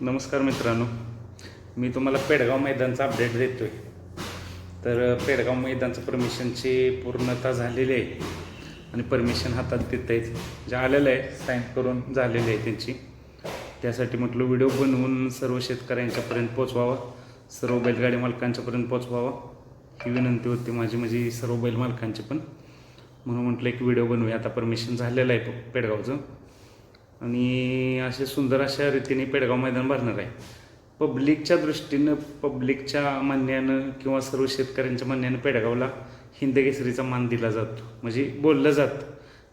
नमस्कार मित्रांनो. मी तुम्हाला पेडगाव मैदानचा अपडेट देतो आहे तर पेडगाव मैदानचं परमिशनची पूर्णता झालेली आहे. आणि परमिशन हातात देत आहेत. जे आलेलं आहे साईन करून झालेली आहे त्यांची. त्यासाठी म्हटलं व्हिडिओ बनवून सर्व शेतकऱ्यांच्यापर्यंत पोचवावा सर्व बैलगाडी मालकांच्यापर्यंत पोचवावा ही विनंती होती माझी म्हणजे सर्व बैल मालकांची पण. म्हणून म्हटलं एक व्हिडिओ बनवूया. आता परमिशन झालेलं आहे पेडगावचं. आणि असे सुंदर अशा रीतीने पेडगाव मैदान भरणार आहे. पब्लिकच्या दृष्टीनं पब्लिकच्या म्हणण्यानं किंवा सर्व शेतकऱ्यांच्या म्हणण्यानं पेडगावला हिंद केसरीचा मान दिला जातो. म्हणजे बोललं जातं.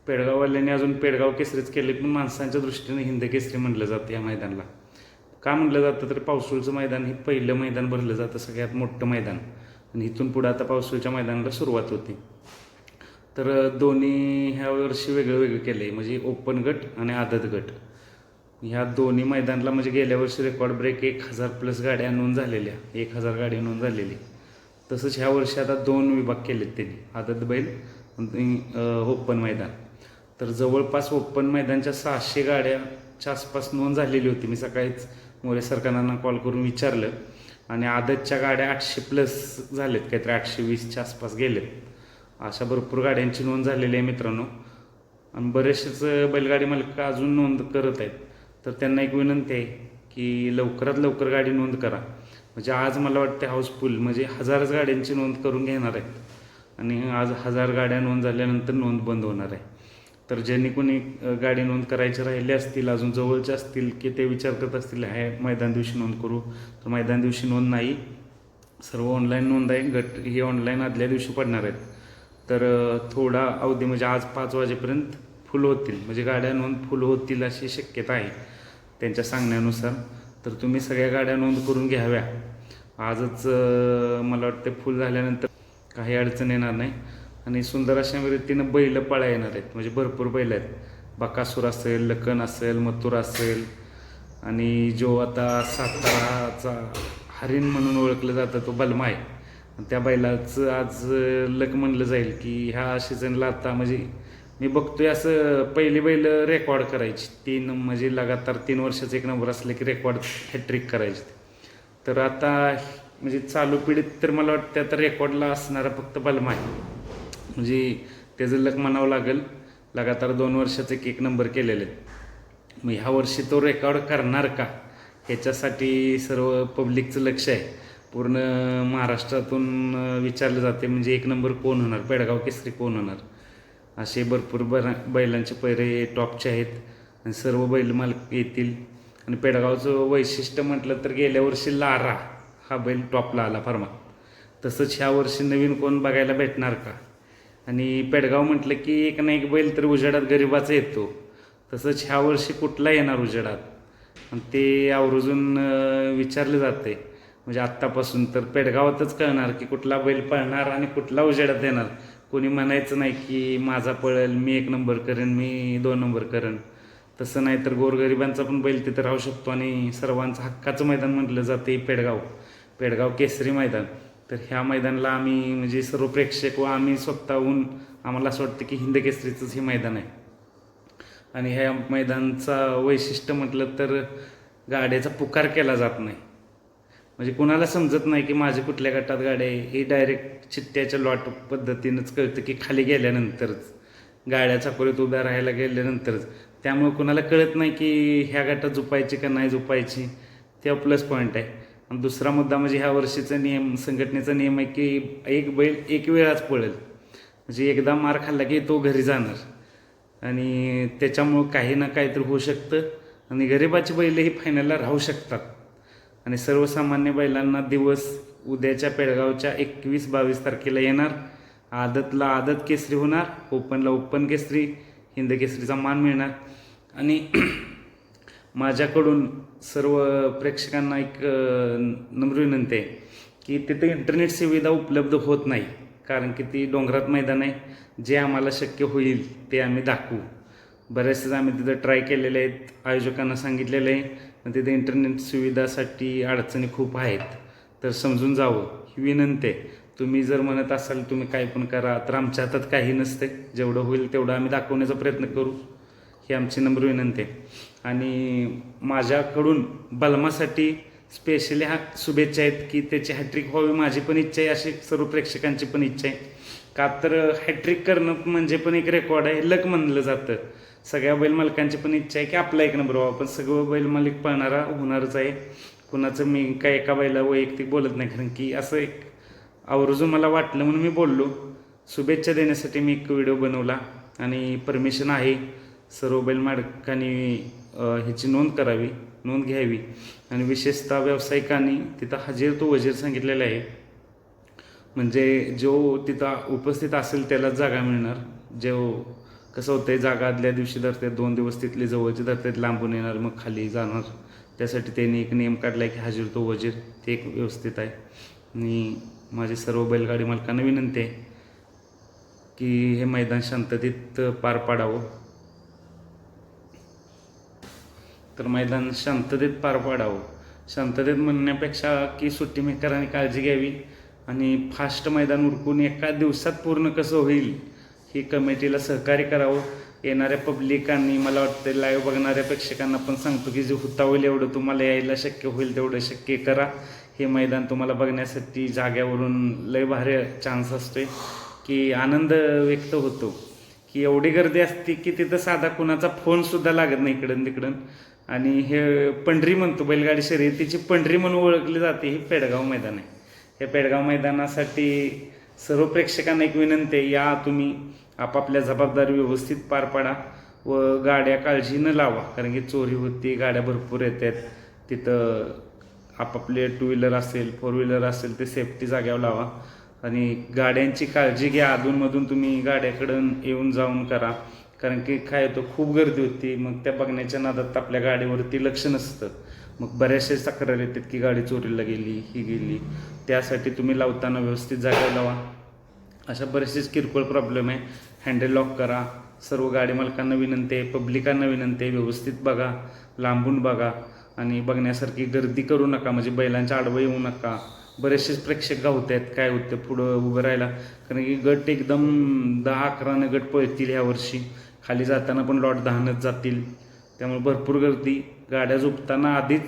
पेडगाववाल्यांनी अजून पेडगाव केसरीच केले पण माणसांच्या दृष्टीनं हिंद केसरी म्हटलं जातं या मैदानाला. का म्हटलं जातं? तर पावसुळचं मैदान हे पहिलं मैदान भरलं जातं सगळ्यात मोठं मैदान. आणि इथून पुढं आता पावसुळच्या मैदानाला सुरुवात होते. तर दोन्ही ह्या वर्षी वेगळं वेगळं केलं आहे म्हणजे ओपन गट आणि आदत गट. ह्या दोन्ही मैदानाला म्हणजे गेल्या वर्षी रेकॉर्ड ब्रेक एक हजार प्लस गाड्या नोंद झालेल्या. एक हजार गाडी नोंद झालेली. तसंच ह्या वर्षी आता दोन विभाग केलेत त्यांनी. आदत बैल ओपन मैदान. तर जवळपास ओपन मैदानच्या सहाशे गाड्याच्या आसपास नोंद झालेली होती. मी सकाळीच मोरे सरकारांना कॉल करून विचारलं आणि आदतच्या गाड्या आठशे प्लस झालेत. काहीतरी आठशे वीसच्या आसपास गेलेत. अशा भरपूर गाड्यांची नोंद झालेली आहे मित्रांनो. आणि बरेचसेच बैलगाडी मालक अजून नोंद करत आहेत. तर त्यांना एक विनंती आहे की लवकरात लवकर गाडी नोंद करा. म्हणजे आज मला वाटते हाऊसफुल म्हणजे हजारच गाड्यांची नोंद करून घेणार आहेत. आणि आज हजार गाड्या नोंद झाल्यानंतर नोंद बंद होणार आहे. तर ज्यांनी कोणी गाडी नोंद करायची राहिले असतील अजून जवळचे असतील की ते विचार करत असतील हे मैदान दिवशी नोंद करू. तर मैदान दिवशी नोंद नाही. सर्व ऑनलाईन नोंद आहे. गट ही ऑनलाईन आदल्या दिवशी पडणार आहेत. तर थोडा अवधी म्हणजे आज पाच वाजेपर्यंत फुल होतील. म्हणजे गाड्या नोंद फुल होतील अशी शक्यता आहे त्यांच्या सांगण्यानुसार. तर तुम्ही सगळ्या गाड्या नोंद करून घ्याव्या. आजच मला वाटतं फुल झाल्यानंतर काही अडचण येणार नाही. आणि सुंदर अशा रीतीनं बैल पळा येणार आहेत. म्हणजे भरपूर बैल आहेत. बकासूर असेल लखन असेल मथुर असेल आणि जो आता साताराचा हरिण म्हणून ओळखलं जातं तो बलमा आहे. त्या बैलाचं आज लक म्हणलं जाईल की ह्या सीझनला आता म्हणजे मी बघतोय असं पहिली बैल रेकॉर्ड करायची. तीन म्हणजे लगातार तीन वर्षाचा एक नंबर असले की रेकॉर्ड हॅट्रिक करायची. तर आता म्हणजे चालू पिढीत तर मला वाटतं आता रेकॉर्डला असणारा फक्त बलमा आहे. म्हणजे त्याचं लक म्हणावं लागेल लगातार दोन वर्षाचे एक एक नंबर केलेले आहेत मग ह्या वर्षी तो रेकॉर्ड करणार का? ह्याच्यासाठी सर्व पब्लिकचं लक्ष आहे. पूर्ण महाराष्ट्रातून विचारलं जाते म्हणजे एक नंबर कोण होणार? पेडगाव केसरी कोण होणार? असे भरपूर बर बैलांचे पैरे टॉपचे आहेत आणि सर्व बैल मालक येतील. आणि पेडगावचं वैशिष्ट्य म्हटलं तर गेल्या वर्षी लारा हा बैल टॉपला आला फार्मा. तसंच ह्या वर्षी नवीन कोण बघायला भेटणार का? आणि पेडगाव म्हटलं की एक ना एक बैल तर उजेडात गरिबाचा येतो. तसंच ह्या वर्षी कुठला येणार उजेडात? आणि ते आवर्जून विचारलं विचारलं जाते म्हणजे आत्तापासून तर पेडगावातच कळणार की कुठला बैल पळणार आणि कुठला उजेडात देणार. कोणी म्हणायचं नाही की माझा पळेल मी एक नंबर करेन मी दोन नंबर करेन. तसं नाही तर गोरगरिबांचा पण बैल तिथं राहू शकतो आणि सर्वांचं हक्काचं मैदान म्हटलं जाते पेडगाव. पेडगाव केसरी मैदान. तर ह्या मैदानाला आम्ही म्हणजे सर्व प्रेक्षक व आम्ही स्वतःहून आम्हाला असं वाटतं की हिंद केसरीचंच हे मैदान आहे. आणि ह्या मैदानचा वैशिष्ट्य म्हटलं तर गाड्याचा पुकार केला जात नाही. म्हणजे कोणाला समजत नाही की माझ्या कुठल्या गटात गाड्या आहे. हे डायरेक्ट चिट्ट्याच्या लॉट पद्धतीनंच कळतं की खाली गेल्यानंतरच. गाड्या चाकोरीत उभ्या राहायला गेल्यानंतरच. त्यामुळे कोणाला कळत नाही की ह्या गटात झोपायची का नाही झोपायची. ते प्लस पॉईंट आहे. आणि दुसरा मुद्दा म्हणजे ह्या वर्षीचा नियम संघटनेचा नियम आहे की एक बैल एक वेळाच पळेल. म्हणजे एकदा मार खाल्ला की तो घरी जाणार. आणि त्याच्यामुळं काही ना काहीतरी होऊ शकतं. आणि गरिबाची बैलही फायनलला राहू शकतात. आणि सर्वसामान्य बैलांना दिवस उद्याच्या पेडगावच्या एकवीस बावीस तारखेला येणार. आदतला आदत केसरी होणार ओपनला ओपन केसरी हिंद केसरीचा मान मिळणार. आणि माझ्याकडून सर्व प्रेक्षकांना एक नम्र विनंती आहे की तिथे इंटरनेट सुविधा उपलब्ध होत नाही कारण की ती डोंगरात मैदान आहे. जे आम्हाला शक्य होईल ते आम्ही दाखवू. बऱ्याचशाच आम्ही तिथं ट्राय केलेले आहेत आयोजकांना सांगितलेलं आहे. तिथे इंटरनेट सुविधासाठी अडचणी खूप आहेत. तर समजून जावं. ही विनंती आहे. तुम्ही जर म्हणत असाल तुम्ही काय पण करा तर आमच्या हातात काही नसते. जेवढं होईल तेवढं आम्ही दाखवण्याचा प्रयत्न करू. ही आमची नम्र विनंती आहे. आणि माझ्याकडून बलमासाठी स्पेशली हा शुभेच्छा आहेत की त्याची हॅट्रिक व्हावी माझी पण इच्छा आहे अशी सर्व प्रेक्षकांची पण इच्छा आहे. का तर हॅट्रिक करणं म्हणजे पण एक रेकॉर्ड आहे. लक म्हणलं जातं. सगळ्या बैल मालकांची पण इच्छा आहे की आपला एक नंबर व्हावा. पण सगळं बैल मालिक पळणारा होणारच आहे. कुणाचं मी काय एका बैला वैयक्तिक बोलत नाही. कारण की असं एक आवर्जून मला वाटलं म्हणून मी बोललो. शुभेच्छा देण्यासाठी मी एक व्हिडिओ बनवला. आणि परमिशन आहे. सर्व बैल मालकांनी ह्याची नोंद करावी नोंद घ्यावी. आणि विशेषतः व्यावसायिकांनी तिथं हजेर तो वजीर सांगितलेला आहे. म्हणजे जो तिथं उपस्थित असेल त्यालाच जागा मिळणार. जो कसं होतंय जागा आदल्या दिवशी धरतात दोन दिवस तिथले जवळचे धरतात लांबून येणार मग खाली जाणार. त्यासाठी त्यांनी एक नियम काढला आहे की हजीर तो वजीर ते एक व्यवस्थित आहे. आणि माझी सर्व बैलगाडी मालकांना विनंती आहे की हे मैदान शांततेत पार पाडावं. तर मैदान शांततेत पार पाडावं. शांततेत म्हणण्यापेक्षा की सुट्टी मेकरांनी काळजी घ्यावी. आणि फास्ट मैदान उरकून एका दिवसात पूर्ण कसं होईल ही कमिटीला सहकार्य करावं. येणाऱ्या पब्लिकांनी मला वाटतं लाईव्ह बघणाऱ्या प्रेक्षकांना पण सांगतो की जे होता होईल एवढं तुम्हाला यायला शक्य होईल तेवढं शक्य करा. हे मैदान तुम्हाला बघण्यासाठी जाग्यावरून लय भारी चान्स असतोय. की आनंद व्यक्त होतो. की एवढी गर्दी असते की तिथं साधा कुणाचा फोनसुद्धा लागत नाही इकडं तिकडं. आणि हे पंढरी म्हणतो बैलगाडी शर्यतीची पंढरी म्हणून ओळखली जाते हे पेडगाव मैदान आहे. हे पेडगाव मैदानासाठी सर्व प्रेक्षकांना एक विनंती आहे या तुम्ही आपापल्या जबाबदारी व्यवस्थित पार पाडा व गाड्या काळजी न लावा कारण की चोरी होती गाड्या भरपूर येतात. तिथं आपापले टू व्हीलर असेल फोर व्हीलर असेल ते सेफ्टी जाग्यावर लावा. आणि गाड्यांची काळजी घ्या अधूनमधून तुम्ही गाड्याकडून येऊन जाऊन करा. कारण की काय होतं खूप गर्दी होती. मग त्या बघण्याच्या नादात आपल्या गाडीवरती लक्ष नसतं. मग बऱ्याचशा तक्रार येतात की गाडी चोरीला गेली ही गेली. त्यासाठी तुम्ही लावताना व्यवस्थित जागा लावा. अशा बरेचसेच किरकोळ प्रॉब्लेम आहे. हँडल लॉक करा. सर्व गाडी मालकांना विनंती आहे. पब्लिकांना विनंती आहे. व्यवस्थित बघा. लांबून बघा. आणि बघण्यासारखी गर्दी करू नका. म्हणजे बैलांच्या आडवं येऊ नका. बरेचसेच प्रेक्षक गावत आहेत. काय होतं? पुढं उभं राहायला. कारण की गट एकदम दहा अकरानं गट पळतील ह्या वर्षी. खाली जाताना पण लॉट दहानच जातील. त्यामुळे भरपूर गर्दी. गाड्या झोपताना आधीच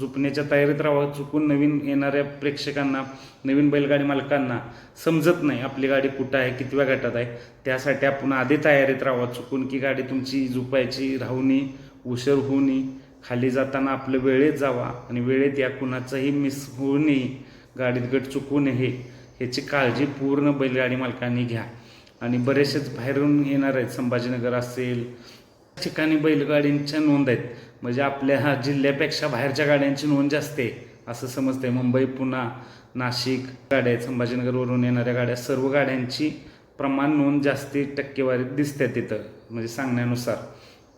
झोपण्याच्या तयारीत राहावं. चुकून नवीन येणाऱ्या प्रेक्षकांना नवीन बैलगाडी मालकांना समजत नाही आपली गाडी कुठं आहे कितव्या गटात आहे. त्यासाठी आपण आधी तयारीत राहावं. चुकून की गाडी तुमची झोपायची राहू नये उशीर होऊ नये. खाली जाताना आपलं वेळेत जावा आणि वेळेत या कुणाचाही मिस होऊ नये. गाडीत गट चुकू नये. ह्याची काळजी पूर्ण बैलगाडी मालकांनी घ्या. आणि बरेचसेच बाहेरून येणार आहेत संभाजीनगर असेल ठिकाणी बैलगाडींच्या नोंद आहेत. म्हणजे आपल्या हा जिल्ह्यापेक्षा बाहेरच्या गाड्यांची नोंद जास्त आहे असं समजतंय. मुंबई पुणा नाशिक गाड्या आहेत. संभाजीनगरवरून येणाऱ्या गाड्या सर्व गाड्यांची प्रमाण नोंद जास्ती टक्केवारीत दिसते तिथं म्हणजे सांगण्यानुसार.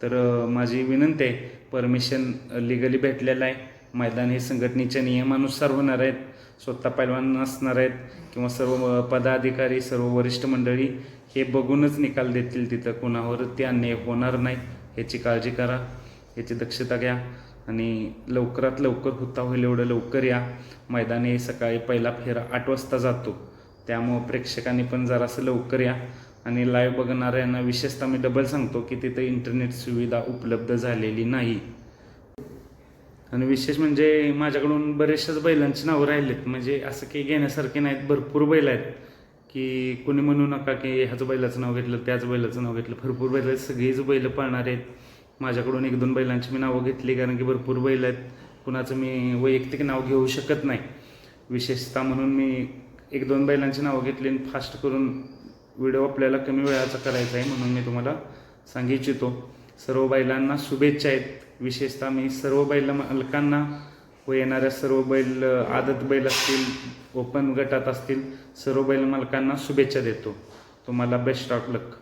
तर माझी विनंती आहे परमिशन लिगली भेटलेलं आहे. मैदान हे संघटनेच्या नियमानुसार होणार आहेत. स्वतः पैलवान असणार आहेत किंवा सर्व पदाधिकारी सर्व वरिष्ठ मंडळी हे बघूनच निकाल देतील तिथं कुणावर ते अन्याय होणार नाही. ह्याची काळजी करा याची दक्षता घ्या आणि लवकरात लवकर होता होईल एवढं लवकर या. मैदानी सकाळी पहिला फेरा आठ वाजता जातो. त्यामुळं प्रेक्षकांनी पण जरासं लवकर या. आणि लाईव्ह बघणाऱ्यांना विशेषतः मी डबल सांगतो की तिथं इंटरनेट सुविधा उपलब्ध झालेली नाही. आणि विशेष म्हणजे माझ्याकडून बरेचशाच बैलांची नावं राहिलेत. म्हणजे असं काही घेण्यासारखे नाहीत. भरपूर बैल आहेत. की कोणी म्हणू नका की ह्याचं बैलाचं नाव घेतलं त्याच बैलाचं नाव घेतलं. भरपूर बैल आहेत सगळीच बैलं पाळणार आहेत. माझ्याकडून एक दोन बैलांची मी नावं घेतली कारण की भरपूर बैल आहेत. कुणाचं मी वैयक्तिक नाव घेऊ शकत नाही. विशेषतः म्हणून मी एक दोन बैलांची नावं घेतली आणि फास्ट करून व्हिडिओ आपल्याला कमी वेळाचा करायचा आहे म्हणून मी तुम्हाला सांगू इच्छितो. सर्व बैलांना शुभेच्छा आहेत. विशेषतः मी सर्व बैल मालकांना व येणाऱ्या सर्व बैल आदत बैल असतील ओपन गटात असतील सर्व बैल मालकांना शुभेच्छा देतो. तुम्हाला बेस्ट ऑफ लक